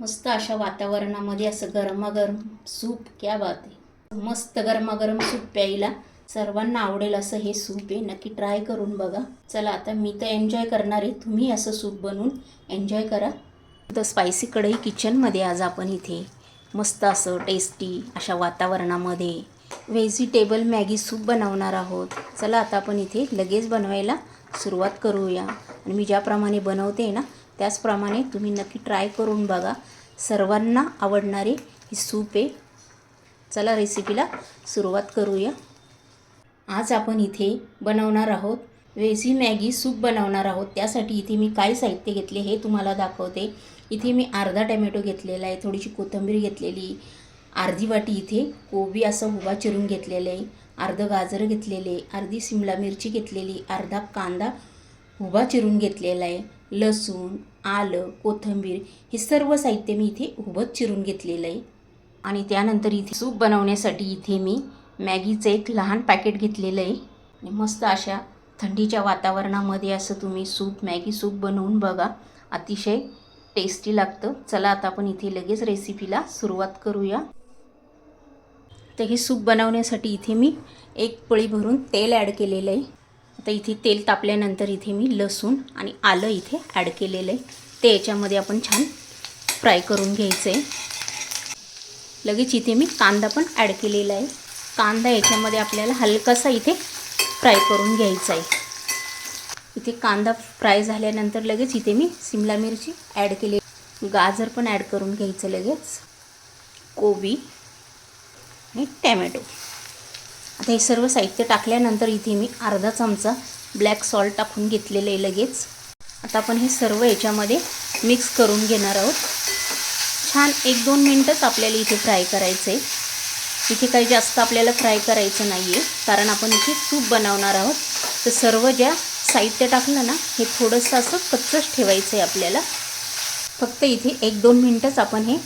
मस्त अशा वातावरणामध्ये असं गरमागरम सूप क्या बात आहे. मस्त गरमागरम सूप प्यायला सर्वांना आवडेल असं हे सूप आहे. नक्की ट्राय करून बघा. चला आता मी तर एन्जॉय करणार आहे. तुम्ही असं सूप बनवून एन्जॉय करा. द स्पायसी कढई किचनमध्ये आज आपण इथे मस्त असं टेस्टी अशा वातावरणामध्ये व्हेजिटेबल मॅगी सूप बनवणार आहोत. चला आता आपण इथे लगेच बनवायला सुरुवात करूया. आणि मी ज्याप्रमाणे बनवते ना त्याचप्रमाणे तुम्ही नक्की ट्राय करून बघा. सर्वांना आवडणारी ही सूप आहे. चला रेसिपीला सुरुवात करूया. आज आपण इथे बनवणार आहोत. वेजी मॅगी सूप बनवणार आहोत. त्यासाठी इथे मी काय साहित्य घेतले हे तुम्हाला दाखवते. इथे मी अर्धा टॅमॅटो घेतलेला आहे. थोडीशी कोथिंबीर घेतलेली. अर्धी वाटी इथे कोबी असं उभा चिरून घेतलेलं आहे. अर्धं गाजर घेतलेले. अर्धी सिमला मिरची घेतलेली. अर्धा कांदा उभा चिरून घेतलेला आहे. लसूण आलं कोथिंबीर हे सर्व साहित्य मी इथे उभं चिरून घेतलेलं आहे. आणि त्यानंतर इथे सूप बनवण्यासाठी इथे मी मॅगीचं एक लहान पॅकेट घेतलेलं आहे. आणि मस्त अशा थंडीच्या वातावरणामध्ये असं तुम्ही सूप मॅगी सूप बनवून बघा. अतिशय टेस्टी लागतं. चला आता आपण इथे लगेच रेसिपीला सुरुवात करूया. तर हे सूप बनवण्यासाठी इथे मी एक पळी भरून तेल ॲड केलेलं आहे. आता इथे तेल तापल्यानंतर इथे मी लसूण आणि आलं इथे ॲड केलेलं आहे. ते याच्यामध्ये आपण छान फ्राय करून घ्यायचं आहे लगेच इथे मी कांदा पण ॲड केलेला आहे. कांदा याच्यामध्ये आपल्याला हलकासा इथे फ्राय करून घ्यायचा आहे. इथे कांदा फ्राय झाल्यानंतर लगेच इथे मी सिमला मिरची ॲड केली गाजर पण ॲड करून घ्यायचं लगेच. कोबी आणि टॅमॅटो. आता हे सर्व साहित्य टाकल्यानंतर इथे मी अर्धा चमचा ब्लॅक सॉल्ट टाकून घेतलेलं आहे लगेच. आता आपण हे सर्व याच्यामध्ये मिक्स करून घेणार आहोत. छान एक दोन मिनटंच आपल्याला इथे फ्राय करायचं आहे इथे काही जास्त आपल्याला फ्राय करायचं नाही आहे कारण आपण इथे सूप बनवणार आहोत. तर सर्व ज्या साहित्य टाकलं ना हे थोडंसं असं कच्चंच ठेवायचं आहे आपल्याला. फक्त इथे एक दोन मिनटंच आपण हे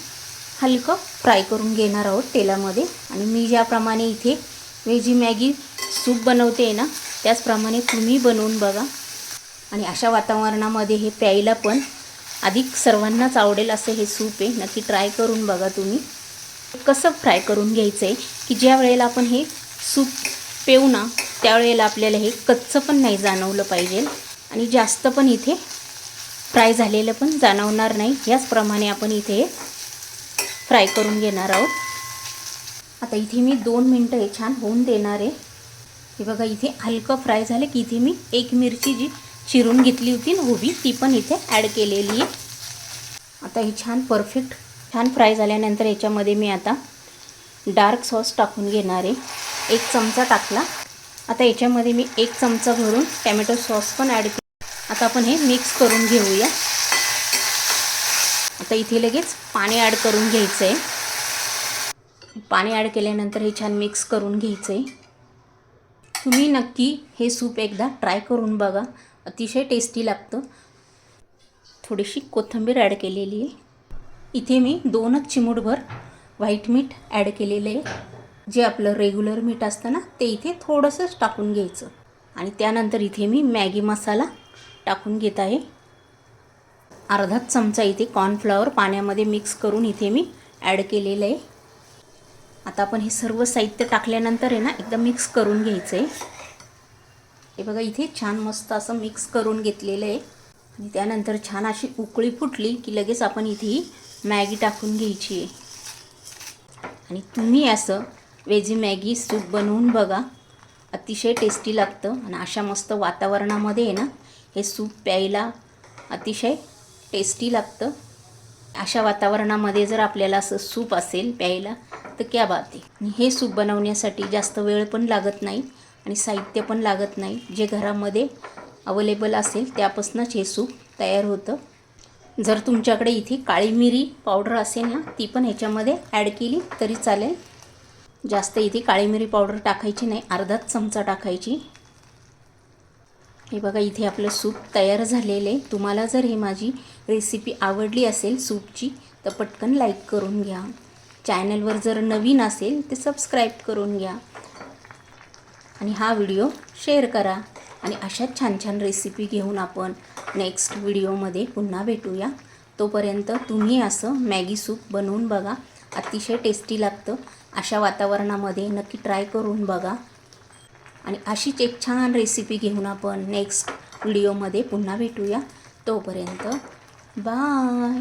हलकं फ्राय करून घेणार आहोत तेलामध्ये. आणि मी ज्याप्रमाणे इथे मी जी मॅगी सूप बनवते ना त्याचप्रमाणे तुम्ही बनवून बघा. आणि अशा वातावरणामध्ये हे प्यायला पण अधिक सर्वांनाच आवडेल असं हे सूप आहे. नक्की ट्राय करून बघा तुम्ही. कसं फ्राय करून घ्यायचं आहे की ज्या वेळेला आपण हे सूप पेऊ ना त्यावेळेला आपल्याला हे कच्चं पण नाही जाणवलं पाहिजे. आणि जास्त पण इथे फ्राय झालेलं पण जाणवणार नाही. याचप्रमाणे आपण इथे फ्राय करून घेणार आहोत. आता इथे मी दोन मिनटं हे छान होऊन देणार आहे. हे बघा इथे हलकं फ्राय झालं की इथे मी एक मिरची जी चिरून घेतली होती ना उभी ती पण इथे ॲड केलेली आहे. आता हे छान परफेक्ट छान फ्राय झाल्यानंतर याच्यामध्ये मी आता डार्क सॉस टाकून घेणार आहे. एक चमचा टाकला. आता याच्यामध्ये मी एक चमचा भरून टॅमॅटो सॉस पण ॲड केला. आता आपण हे मिक्स करून घेऊया. आता इथे लगेच पाणी ॲड करून घ्यायचं आहे पाणी ॲड केल्यानंतर हे छान मिक्स करून घ्यायचं आहे तुम्ही नक्की हे सूप एकदा ट्राय करून बघा. अतिशय टेस्टी लागतं. थोडीशी कोथिंबीर ॲड केलेली आहे. इथे मी दोनच चिमूटभर व्हाईट मीठ ॲड केलेलं आहे. जे आपलं रेग्युलर मीठ असतं ना ते इथे थोडंसंच टाकून घ्यायचं. आणि त्यानंतर इथे मी मॅगी मसाला टाकून घेत आहे. अर्धाच चमचा इथे कॉर्नफ्लॉवर पाण्यामध्ये मिक्स करून इथे मी ॲड केलेलं आहे. आता आपण हे सर्व साहित्य टाकल्यानंतर आहे ना एकदम मिक्स करून घ्यायचं आहे हे बघा इथे छान मस्त असं मिक्स करून घेतलेलं आहे. आणि त्यानंतर छान अशी उकळी फुटली की लगेच आपण इथे ही मॅगी टाकून घ्यायची आहे. आणि तुम्ही असं वेजी मॅगी सूप बनवून बघा. अतिशय टेस्टी लागतं आणि अशा मस्त वातावरणामध्ये आहे ना हे सूप प्यायला अतिशय टेस्टी लागतं. अशा वातावरणामध्ये जर आपल्याला असं सूप असेल प्यायला तर क्या बात. आहे हे सूप बनवण्यासाठी जास्त वेळ पण लागत नाही आणि साहित्य पण लागत नाही. जे घरामध्ये अवेलेबल असेल त्यापासूनच हे सूप तयार होतं. जर तुमच्याकडे इथे काळी मिरी पावडर असेल ना ती पण ह्याच्यामध्ये ॲड केली तरी चालेल. जास्त इथे काळी मिरी पावडर टाकायची नाही अर्धाच चमचा टाकायची. हे बघा इथे आपलं सूप तयार झालेलं आहे. तुम्हाला जर हे माझी रेसिपी आवडली असेल सूपची तर पटकन लाईक करून घ्या. चॅनलवर जर नवीन असेल ते सबस्क्राईब करून घ्या. आणि हा व्हिडिओ शेअर करा. आणि अशाच छान छान रेसिपी घेऊन आपण नेक्स्ट व्हिडिओमध्ये पुन्हा भेटूया. तोपर्यंत तुम्ही असं मॅगी सूप बनवून बघा. अतिशय टेस्टी लागतं. अशा वातावरणामध्ये नक्की ट्राय करून बघा. आणि अशीच एक छान रेसिपी घेऊन आपण नेक्स्ट व्हिडिओमध्ये पुन्हा भेटूया. तोपर्यंत बाय